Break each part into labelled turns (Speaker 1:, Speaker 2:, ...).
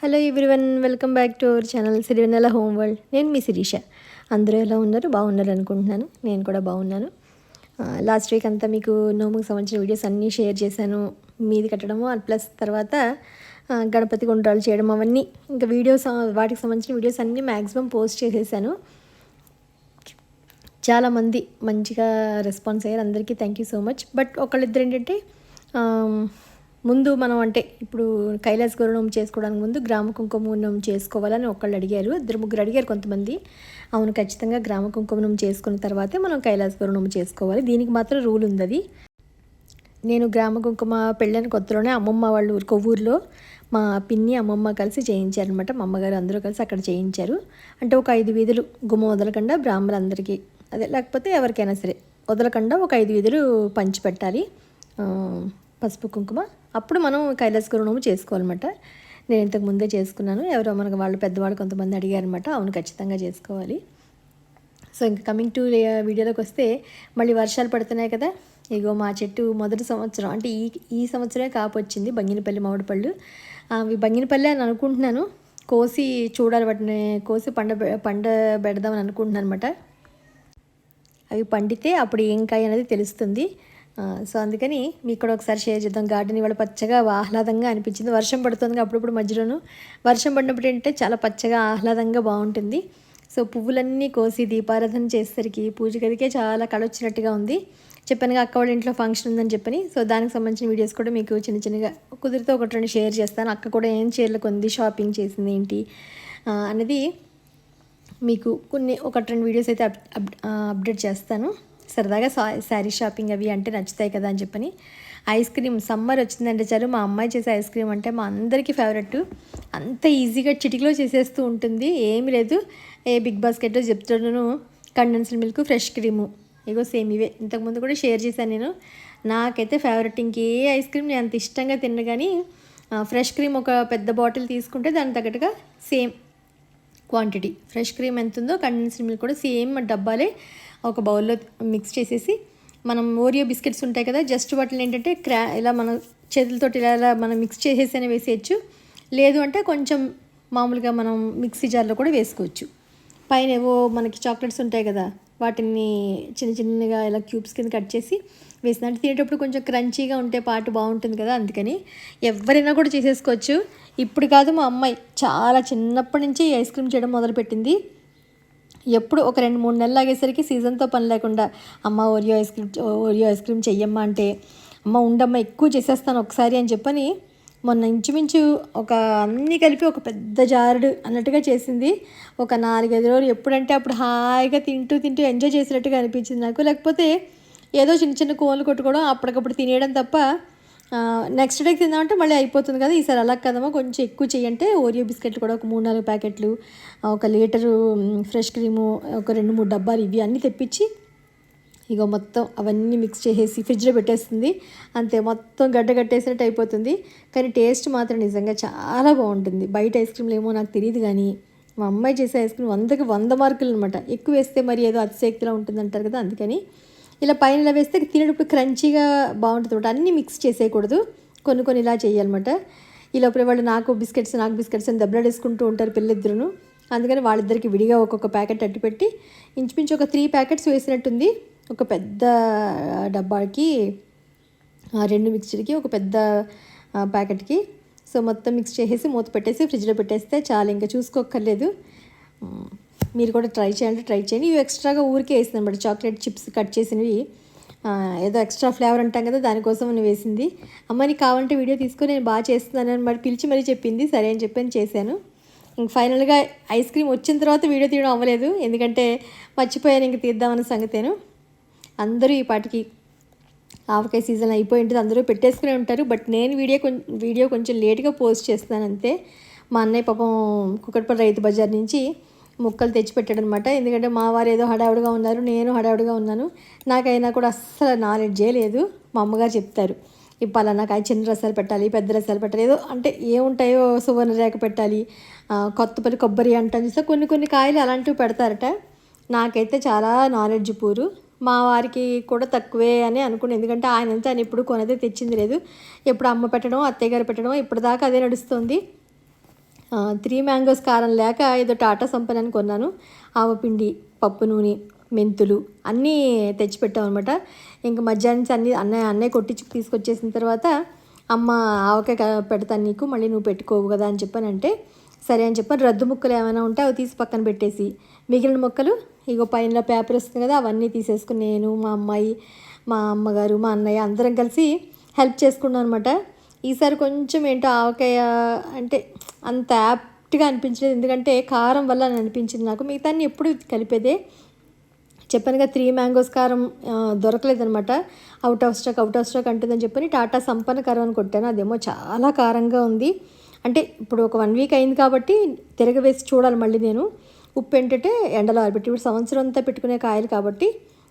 Speaker 1: Hello everyone welcome back to our channel Sirivennela home world. నేను మీ శిరీష. అందరూ ఎలా ఉన్నారు? బాగున్నారు అనుకుంటున్నాను నేను కూడా బాగున్నాను. లాస్ట్ వీక్ అంతా మీకు నోముకు సంబంధించిన వీడియోస్ అన్నీ షేర్ చేశాను. మీది కట్టడము ప్లస్ తర్వాత గణపతి గుండ్రాలు చేయడం అవన్నీ. ఇంకా వీడియోస్ వాటికి సంబంధించిన వీడియోస్ అన్నీ మ్యాక్సిమం పోస్ట్ చేసేసాను. చాలామంది మంచిగా రెస్పాన్స్ అయ్యారు. అందరికీ thank you so much but ఒకళ్ళిద్దరు ఏంటంటే ముందు మనం అంటే ఇప్పుడు కైలాస గౌరవం చేసుకోవడానికి ముందు గ్రామ కుంకుమం చేసుకోవాలని ఒకళ్ళు అడిగారు. ఇద్దరు ముగ్గురు అడిగారు కొంతమంది. అవును ఖచ్చితంగా గ్రామ కుంకుమం చేసుకున్న తర్వాతే మనం కైలాస గౌరవం చేసుకోవాలి. దీనికి మాత్రం రూల్ ఉంది అది నేను గ్రామ కుంకుమ పెళ్ళని కొత్తలోనే అమ్మమ్మ వాళ్ళు ఊరు కొవ్వూరులో మా పిన్ని అమ్మమ్మ కలిసి చేయించారనమాట మా అమ్మగారు అందరూ కలిసి అక్కడ చేయించారు. అంటే ఒక ఐదు వీధులు గుమ్మ వదలకుండా బ్రాహ్మణులందరికీ అదే లేకపోతే ఎవరికైనా సరే వదలకుండా ఒక ఐదు వీధులు పంచిపెట్టాలి పసుపు కుంకుమ అప్పుడు మనం కైలాస గురుణము చేసుకోవాలన్నమాట. నేను ఇంతకు ముందే చేసుకున్నాను. ఎవరో మనకు వాళ్ళు పెద్దవాళ్ళు కొంతమంది అడిగారనమాట అవును ఖచ్చితంగా చేసుకోవాలి. సో ఇంకా కమింగ్ టు వీడియోలోకి వస్తే మళ్ళీ వర్షాలు పడుతున్నాయి కదా. ఇగో మా చెట్టు మొదటి సంవత్సరం అంటే ఈ ఈ సంవత్సరమే కాపు వచ్చింది బంగినపల్లి మామిడి పళ్ళు అవి బంగినపల్లి అని అనుకుంటున్నాను. కోసి చూడాలి వాటిని కోసి పండ పండ పెడదామని అనుకుంటున్నాను అనమాట అవి పండితే అప్పుడు ఏం కాయ అనేది తెలుస్తుంది. సో అందుకని మీకు కూడా ఒకసారి షేర్ చేద్దాం. గార్డెన్ ఇవాళ పచ్చగా ఆహ్లాదంగా అనిపించింది. వర్షం పడుతుంది అప్పుడప్పుడు మధ్యలోను వర్షం పడినప్పుడు ఏంటంటే చాలా పచ్చగా ఆహ్లాదంగా బాగుంటుంది. సో పువ్వులన్నీ కోసి దీపారాధన చేసేసరికి పూజ గదికే చాలా కళ వచ్చినట్టుగా ఉంది చెప్పానుగా అక్క వాళ్ళ ఇంట్లో ఫంక్షన్ ఉందని చెప్పని. సో దానికి సంబంధించిన వీడియోస్ కూడా మీకు చిన్న చిన్నగా కుదిరితే ఒకటి రెండు షేర్ చేస్తాను. అక్క కూడా ఏం చీరలు కొంది షాపింగ్ చేసింది ఏంటి అనేది మీకు కొన్ని ఒకటి రెండు వీడియోస్ అయితే అప్ అప్ అప్డేట్ చేస్తాను. సరదాగా సా శారీ షాపింగ్ అవి అంటే నచ్చుతాయి కదా అని చెప్పని ఐస్ క్రీమ్ సమ్మర్ వచ్చిందంటే చాలు మా అమ్మాయి చేసే ఐస్ క్రీమ్ అంటే మా అందరికీ ఫేవరెట్ అంత ఈజీగా చిటికలో చేసేస్తూ ఉంటుంది. ఏమి లేదు. ఏ బిగ్ బాస్కెట్లో చెప్తున్నాను. Condensed milk fresh cream. ఇగో సేమ్ ఇవే. ఇంతకుముందు కూడా షేర్ చేశాను నేను. నాకైతే ఫేవరెట్. ఇంకే ఐస్ క్రీమ్ నేను అంత ఇష్టంగా తిన్న కానీ ఫ్రెష్ క్రీమ్ ఒక పెద్ద బాటిల్ తీసుకుంటే దానికి తగ్గట్టుగా సేమ్. క్వాంటిటీ. ఫ్రెష్ క్రీమ్ ఎంత ఉందో కండెన్స్డ్ మిల్క్ కూడా సేమ్ డబ్బాలే ఒక బౌల్లో మిక్స్ చేసేసి మనం ఓరియో బిస్కెట్స్ ఉంటాయి కదా జస్ట్ వాటిని ఏంటంటే క్రా ఇలా మన చేతులతోటి ఇలా ఇలా మనం మిక్స్ చేసేసైనా వేసేయచ్చు. లేదు అంటే కొంచెం మామూలుగా మనం మిక్సీ జార్లో కూడా వేసుకోవచ్చు. పైన ఏవో మనకి చాక్లెట్స్ ఉంటాయి కదా వాటిని చిన్న చిన్నగా ఇలా క్యూబ్స్ కింద కట్ చేసి వేసిన అంటే తినేటప్పుడు కొంచెం క్రంచీగా ఉంటే పాటు బాగుంటుంది కదా అందుకని ఎవరైనా కూడా చేసేసుకోవచ్చు. ఇప్పుడు కాదు మా అమ్మాయి చాలా చిన్నప్పటి నుంచి ఐస్ క్రీమ్ చేయడం మొదలుపెట్టింది. ఎప్పుడు ఒక రెండు మూడు నెలలు ఆగేసరికి సీజన్తో పని లేకుండా అమ్మ Oreo ice cream Oreo ice cream చెయ్యమ్మా అంటే అమ్మ ఉండమ్మ ఎక్కువ చేసేస్తాను ఒకసారి అని చెప్పని మొన్న ఇంచుమించు ఒక అన్నీ కలిపి ఒక పెద్ద జారుడు అన్నట్టుగా చేసింది. ఒక నాలుగైదు రోజులు ఎప్పుడంటే అప్పుడు హాయిగా తింటూ తింటూ ఎంజాయ్ చేసినట్టుగా అనిపించింది నాకు. లేకపోతే ఏదో చిన్న చిన్న కోన్లు కొట్టుకోవడం అప్పటికప్పుడు తినేయడం తప్ప నెక్స్ట్ డేకి తిందామంటే మళ్ళీ అయిపోతుంది కదా. ఈసారి అలా కదమ్మా కొంచెం ఎక్కువ చేయంటే ఓరియో బిస్కెట్లు కూడా ఒక మూడు నాలుగు ప్యాకెట్లు ఒక లీటరు ఫ్రెష్ క్రీము ఒక రెండు మూడు డబ్బాలు ఇవి అన్నీ తెప్పించి ఇక మొత్తం అవన్నీ మిక్స్ చేసేసి ఫ్రిడ్జ్లో పెట్టేస్తుంది. అంతే మొత్తం గడ్డ కట్టేసినట్టు అయిపోతుంది. కానీ టేస్ట్ మాత్రం నిజంగా చాలా బాగుంటుంది. బయట ఐస్ క్రీమ్లు ఏమో నాకు తెలియదు కానీ మా అమ్మాయి చేసే ఐస్ క్రీమ్ వందకి వంద మార్కులు అనమాట ఎక్కువ వేస్తే మరి ఏదో అతిశక్తిలో ఉంటుంది అంటారు కదా అందుకని ఇలా పైన ఇలా వేస్తే తినేటప్పుడు క్రంచీగా బాగుంటుంది అన్నీ మిక్స్ చేసేయకూడదు. కొన్ని కొన్ని ఇలా చేయాలన్నమాట. ఈ లోపల వాళ్ళు నాకు బిస్కెట్స్ నాకు బిస్కెట్స్ అని దెబ్బలాడేసుకుంటూ ఉంటారు పిల్లిద్దరును అందుకని వాళ్ళిద్దరికి విడిగా ఒక్కొక్క ప్యాకెట్ అట్టు పెట్టి ఇంచుమించు ఒక త్రీ ప్యాకెట్స్ వేసినట్టుంది. ఒక పెద్ద డబ్బాకి ఆ, రెండు మిక్చర్కి ఒక పెద్ద ప్యాకెట్కి. సో మొత్తం మిక్స్ చేసేసి మూత పెట్టేసి ఫ్రిడ్జ్లో పెట్టేస్తే చాలా. ఇంకా చూసుకోక్కర్లేదు. మీరు కూడా ట్రై చేయండి ట్రై చేయండి. ఇవి ఎక్స్ట్రాగా ఊరికే వేసింది అనమాట చాక్లెట్ చిప్స్ కట్ చేసినవి. ఏదో ఎక్స్ట్రా ఫ్లేవర్ అంటాం కదా దానికోసం నేను వేసింది. అమ్మ నీకు కావాలంటే వీడియో తీసుకొని నేను బాగా చేస్తున్నాను అని మరి పిలిచి మరీ చెప్పింది. సరే అని చెప్పి చేశాను. ఇంక ఫైనల్గా ఐస్ క్రీమ్ వచ్చిన తర్వాత వీడియో తీయడం అవ్వలేదు. ఎందుకంటే మర్చిపోయాను ఇంక తీద్దామన్న సంగతేను. అందరూ ఈ పాటికి ఆవకాయ సీజన్ అయిపోయి ఉంటుంది. అందరూ పెట్టేసుకునే ఉంటారు. బట్ నేను వీడియో కొంచెం వీడియో కొంచెం లేట్గా పోస్ట్ చేస్తాను అంతే. మా అన్నయ్య పాపం కుక్కట్పల్లి రైతు బజార్ నుంచి ముక్కలు తెచ్చిపెట్టాడు అనమాట ఎందుకంటే మా వారు ఏదో హడావుడిగా ఉన్నారు నేను హడావుడిగా ఉన్నాను. నాకైనా కూడా అస్సలు నాలెడ్జ్ లేదు. మా అమ్మగారు చెప్తారు ఈ పలానా కాయ చిన్న రసాలు పెట్టాలి పెద్ద రసాలు పెట్టాలి. ఏదో అంటే ఏముంటాయో సువర్ణ రేఖ పెట్టాలి ఆ, కొత్తపల్లి కొబ్బరి అంటాను చూస్తే కొన్ని కొన్ని కాయలు అలాంటివి పెడతారట. నాకైతే చాలా నాలెడ్జ్ పూరు. మా వారికి కూడా తక్కువే అని అనుకున్నాను ఎందుకంటే ఆయన అంతా ఆయన ఎప్పుడు కొనదే తెచ్చింది లేదు. ఎప్పుడు అమ్మ పెట్టడం అత్తయ్య గారు పెట్టడం ఇప్పటిదాకా అదే నడుస్తుంది. త్రీ మ్యాంగోస్ కారం లేక ఏదో టాటా సంపన్ అని కొన్నాను. ఆవపిండి పప్పు నూనె మెంతులు అన్నీ తెచ్చిపెట్టామన్నమాట ఇంకా మధ్యాహ్నం అన్ని అన్నయ్య అన్నయ్య కొట్టించి తీసుకొచ్చేసిన తర్వాత అమ్మ ఆవకాయ పెడతాను నీకు మళ్ళీ నువ్వు పెట్టుకోవు కదా అని చెప్పానంటే సరే అని చెప్పాను. రద్దు ముక్కలు ఏమైనా ఉంటే అవి తీసి పక్కన పెట్టేసి మిగిలిన ముక్కలు ఇగో పైన పేపర్ వస్తుంది కదా అవన్నీ తీసేసుకుని నేను మా అమ్మాయి మా అమ్మగారు మా అన్నయ్య అందరం కలిసి హెల్ప్ చేసుకున్నాం అనమాట ఈసారి కొంచెం ఏంటో ఆవకాయ అంటే అంత యాప్ట్గా అనిపించలేదు. ఎందుకంటే కారం వల్ల అని అనిపించింది నాకు. మిగతా ఎప్పుడు కలిపేదే. చెప్పానుగా త్రీ మ్యాంగోస్ కారం దొరకలేదనమాట out of stock out of stock అంటుందని చెప్పని టాటా సంపన్న కారం అని కొట్టాను. అదేమో చాలా కారంగా ఉంది. అంటే ఇప్పుడు ఒక వన్ వీక్ అయింది కాబట్టి తిరగవేసి చూడాలి మళ్ళీ నేను. ఉప్పు ఏంటంటే ఎండలో ఆరబెట్టి ఇప్పుడు సంవత్సరం అంతా పెట్టుకునే కాయలు కాబట్టి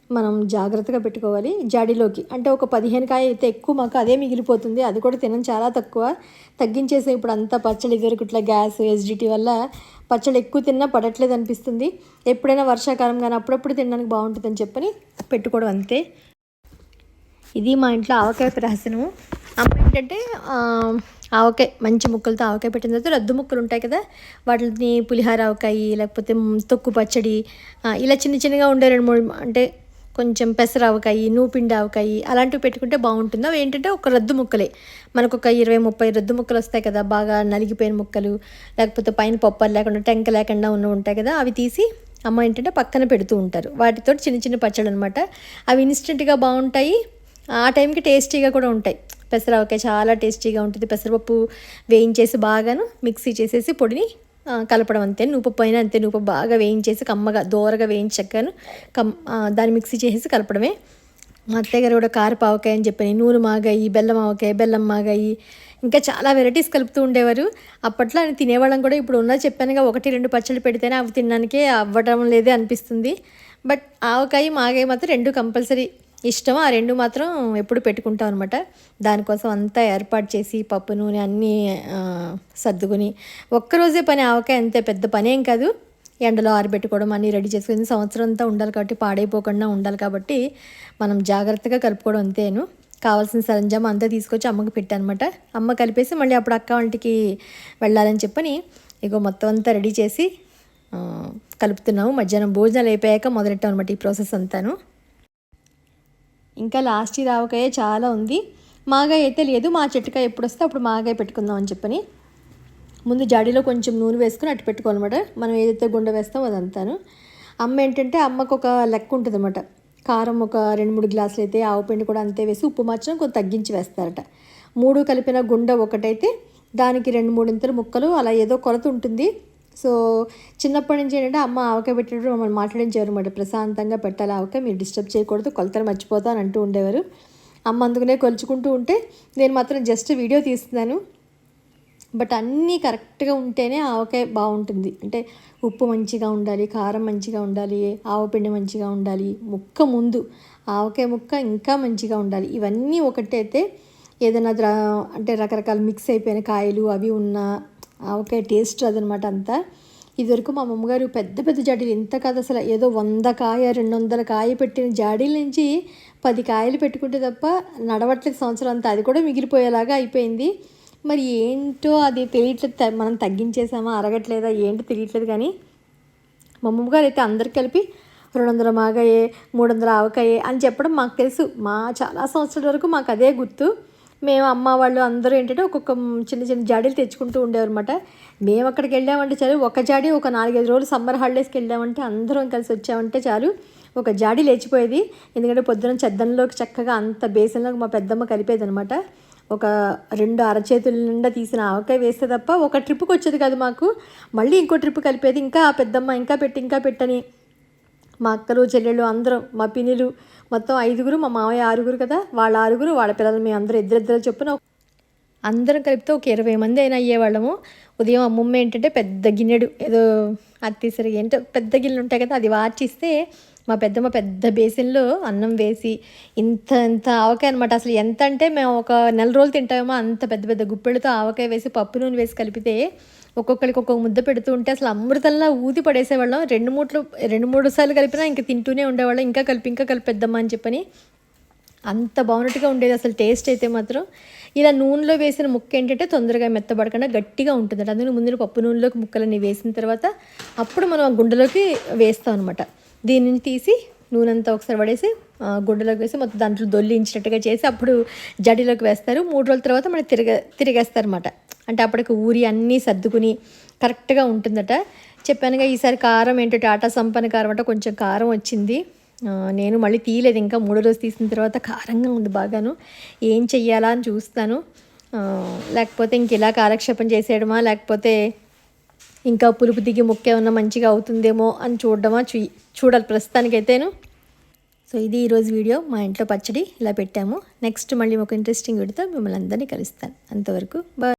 Speaker 1: మనం జాగ్రత్తగా పెట్టుకోవాలి. జాడీలోకి. అంటే ఒక పదిహేను కాయ అయితే ఎక్కువ మాకు అదే మిగిలిపోతుంది. అది కూడా తినడం చాలా తక్కువ. తగ్గించేసే ఇప్పుడు అంతా పచ్చడి ఇదివరకు ఇట్లా గ్యాస్ ఎస్డిటీ వల్ల పచ్చడి ఎక్కువ తిన్నా పడట్లేదు అనిపిస్తుంది. ఎప్పుడైనా వర్షాకాలం కానీ అప్పుడప్పుడు తినడానికి బాగుంటుందని చెప్పని పెట్టుకోవడం అంతే. ఇది మా ఇంట్లో ఆవకాయ రహస్యము అమ్మ ఏంటంటే ఆవకాయ మంచి ముక్కలతో ఆవకాయ పెట్టిన తర్వాత రద్దు ముక్కలు ఉంటాయి కదా వాటిని పులిహార ఆవకాయ లేకపోతే తొక్కు పచ్చడి ఇలా చిన్న చిన్నగా ఉండే రెండు మూడు అంటే కొంచెం పెసరావకాయి నూపిండావకాయి నూపిండి అలాంటివి పెట్టుకుంటే బాగుంటుంది. అవి ఏంటంటే ఒక రద్దు ముక్కలే. మనకు ఒక ఇరవై ముప్పై రద్దు ముక్కలు వస్తాయి కదా బాగా నలిగిపోయిన ముక్కలు లేకపోతే పైన పప్పలు లేకుండా టెంక లేకుండా ఉన్న ఉంటాయి కదా అవి తీసి అమ్మ ఏంటంటే పక్కన పెడుతూ ఉంటారు. వాటితో చిన్న చిన్న పచ్చళ్ళు అనమాట అవి ఇన్స్టెంట్గా బాగుంటాయి. ఆ టైంకి టేస్టీగా కూడా ఉంటాయి. పెసరవకాయ చాలా టేస్టీగా ఉంటుంది. పెసరపప్పు వేయించేసి బాగాను మిక్సీ చేసేసి పొడిని కలపడం అంతే. నువ్వు పైన అంతే. నువ్వు బాగా వేయించేసి కమ్మగా దోరగా వేయించక్కను కమ్ దాన్ని మిక్సీ చేసేసి కలపడమే. మా అత్తయ్య గారు కూడా కారపావకాయ అని చెప్పని నూనె మాగాయి బెల్లం ఆవకాయ బెల్లం మాగాయి ఇంకా చాలా వెరైటీస్ కలుపుతూ ఉండేవారు. అప్పట్లో అని తినేవాళ్ళం కూడా. ఇప్పుడు ఉన్నా చెప్పానుగా ఒకటి రెండు పచ్చళ్ళు పెడితేనే అవి తినడానికే అవ్వడం లేదే అనిపిస్తుంది. బట్ ఆవకాయ మాగాయి మాత్రం రెండు కంపల్సరీ ఇష్టం. ఆ రెండు మాత్రం ఎప్పుడు పెట్టుకుంటాం అనమాట దానికోసం అంతా ఏర్పాటు చేసి పప్పు నూనె అన్నీ సర్దుకుని. ఒక్కరోజే పని ఆవకాయ అంతే పెద్ద పని ఏం కాదు. ఎండలో ఆరబెట్టుకోవడం అన్నీ రెడీ చేసుకుని సంవత్సరం అంతా ఉండాలి కాబట్టి పాడైపోకుండా ఉండాలి కాబట్టి మనం జాగ్రత్తగా కలుపుకోవడం అంతేను. కావాల్సిన సరంజామా అంతా తీసుకొచ్చి అమ్మకి పెట్టానమాట అమ్మ కలిపేసి మళ్ళీ అప్పుడు అక్క వంటికి వెళ్ళాలని చెప్పని ఇగో మొత్తం అంతా రెడీ చేసి కలుపుతున్నాము. మధ్యాహ్నం భోజనాలు అయిపోయాక మొదలెట్టాం అనమాట ఈ ప్రాసెస్ అంతాను. ఇంకా లాస్ట్ ఇయర్ ఆవకాయ చాలా ఉంది. మాగాయ అయితే లేదు. మా చెట్టుకాయ ఎప్పుడు వస్తే అప్పుడు మాగాయ పెట్టుకుందాం అని చెప్పని. ముందు జాడీలో కొంచెం నూనె వేసుకుని అట్టు పెట్టుకోవాలన్నమాట. మనం ఏదైతే గుండె వేస్తామో అదంతాను. అమ్మ ఏంటంటే అమ్మకు ఒక లెక్క ఉంటుంది అనమాట కారం ఒక రెండు మూడు గ్లాసులు అయితే ఆవు పిండి కూడా అంతే వేసి ఉప్పు మాత్రం కొంచెం తగ్గించి వేస్తారట. మూడు కలిపిన గుండె ఒకటైతే దానికి రెండు మూడింతలు ముక్కలు అలా ఏదో కొలత ఉంటుంది. సో చిన్నప్పటి నుంచి ఏంటంటే అమ్మ ఆవకాయ పెట్టేటప్పుడు మమ్మల్ని మాట్లాడించేవారు అనమాట ప్రశాంతంగా పెట్టాలి ఆవకాయ మీరు డిస్టర్బ్ చేయకూడదు కొలతలు మర్చిపోతాను అంటూ ఉండేవారు. అమ్మ అందుకనే కొలుచుకుంటూ ఉంటే నేను మాత్రం జస్ట్ వీడియో తీస్తున్నాను. బట్ అన్నీ కరెక్ట్గా ఉంటేనే ఆవకాయ బాగుంటుంది. అంటే ఉప్పు మంచిగా ఉండాలి కారం మంచిగా ఉండాలి ఆవపిండి మంచిగా ఉండాలి ముక్క ముందు ఆవకాయ ముక్క ఇంకా మంచిగా ఉండాలి. ఇవన్నీ ఒకటైతే ఏదైనా ద్రా అంటే రకరకాల మిక్స్ అయిపోయిన కాయలు అవి ఉన్న ఆవకాయ టేస్ట్ అదనమాట అంతా. ఇదివరకు మా అమ్మగారు పెద్ద పెద్ద జాడీలు ఇంత కాదు అసలు ఏదో వంద కాయ రెండు వందల కాయ పెట్టిన జాడీల నుంచి పది కాయలు పెట్టుకుంటే తప్ప నడవట్లేదు సంవత్సరం అంతా. అది కూడా మిగిలిపోయేలాగా అయిపోయింది. మరి ఏంటో అది తెలియట్లేదు మనం తగ్గించేసామా అరగట్లేదా ఏంటో తెలియట్లేదు కానీ మా అమ్మగారు అయితే అందరికి కలిపి రెండు వందల మాగాయే మూడు వందల ఆవకాయే అని చెప్పడం మాకు తెలుసు. మా చాలా సంవత్సరాల వరకు మాకు అదే గుర్తు. మేము అమ్మ వాళ్ళు అందరూ ఏంటంటే ఒక్కొక్క చిన్న చిన్న జాడీలు తెచ్చుకుంటూ ఉండేవన్నమాట మేము అక్కడికి వెళ్ళామంటే చాలు ఒక జాడీ ఒక నాలుగైదు రోజులు సమ్మర్ హాలిడేస్కి వెళ్ళామంటే అందరం కలిసి వచ్చామంటే చాలు ఒక జాడీ లేచిపోయేది. ఎందుకంటే పొద్దున చెద్దంలోకి చక్కగా అంత బేసన్లోకి మా పెద్దమ్మ కలిపేది అనమాట ఒక రెండు అరచేతుల నిండా తీసిన ఆవకాయ వేస్తే తప్ప ఒక ట్రిప్కి వచ్చేది కాదు మాకు. మళ్ళీ ఇంకో ట్రిప్ కలిపేది ఇంకా ఆ పెద్దమ్మ ఇంకా పెట్టి ఇంకా పెట్టని. మా అక్కలు చెల్లెళ్ళు అందరం మా పిన్నిలు మొత్తం ఐదుగురు మా మామయ్య ఆరుగురు కదా? వాళ్ళ ఆరుగురు వాళ్ళ పిల్లలు మేము అందరూ ఇద్దరిద్దరు చొప్పున అందరం కలిపితే ఒక ఇరవై మంది అయినా అయ్యేవాళ్ళము. ఉదయం అమ్మమ్మ ఏంటంటే పెద్ద గిన్నెడు ఏదో అత్తిసరి ఏంటో పెద్ద గిన్నెలు ఉంటాయి కదా అది వార్చిస్తే మా పెద్దమ్మ పెద్ద బేసిన్లో అన్నం వేసి ఇంత ఇంత ఆవకాయ అనమాట అసలు ఎంత అంటే మేము ఒక నెల రోజులు తింటామేమో అంత పెద్ద పెద్ద గుప్పెలతో ఆవకాయ వేసి పప్పు నూనె వేసి కలిపితే ఒక్కొక్కరికి ఒక్కొక్క ముద్ద పెడుతూ ఉంటే అసలు అమృతంలా ఊది పడేసేవాళ్ళం. రెండు మూట్లు రెండు మూడు సార్లు కలిపినా ఇంకా తింటూనే ఉండేవాళ్ళం. ఇంకా కలిపి ఇంకా కలిపేద్దామా అని చెప్పని అంత బాగున్నట్టుగా ఉండేది అసలు టేస్ట్ అయితే మాత్రం. ఇలా నూనెలో వేసిన ముక్క ఏంటంటే తొందరగా మెత్తబడకుండా గట్టిగా ఉంటుంది అందుకని ముందు పప్పు నూనెలోకి ముక్కలన్నీ వేసిన తర్వాత అప్పుడు మనం ఆ గుండెలోకి వేస్తాం అనమాట దీనిని తీసి నూనె అంతా ఒకసారి పడేసి గుడ్డలోకి వేసి మొత్తం దాంట్లో దొల్లించినట్టుగా చేసి అప్పుడు జడిలోకి వేస్తారు. మూడు రోజుల తర్వాత మనకి తిరగ తిరిగేస్తారన్నమాట. అంటే అప్పటికి ఊరి అన్నీ సర్దుకుని కరెక్ట్గా ఉంటుందట. చెప్పానుగా ఈసారి కారం ఏంటో టాటా సంపన్న కారం అంటే కొంచెం కారం వచ్చింది. నేను మళ్ళీ తీయలేదు. ఇంకా మూడో రోజు తీసిన తర్వాత కారంగా ఉంది బాగాను. ఏం చెయ్యాలా అని చూస్తాను. లేకపోతే ఇంక ఇలా కాలక్షేపం చేసేయడమా లేకపోతే ఇంకా పులుపు దిగి ముక్కేమన్నా మంచిగా అవుతుందేమో అని చూడడమా చూ చూడాలి ప్రస్తుతానికైతేను. సో ఇది ఈరోజు వీడియో. మా ఇంట్లో పచ్చడి ఇలా పెట్టాము. నెక్స్ట్ మళ్ళీ ఒక ఇంట్రెస్టింగ్ వీడియోతో మిమ్మల్ని అందరినీ కలుస్తాను. అంతవరకు బాయ్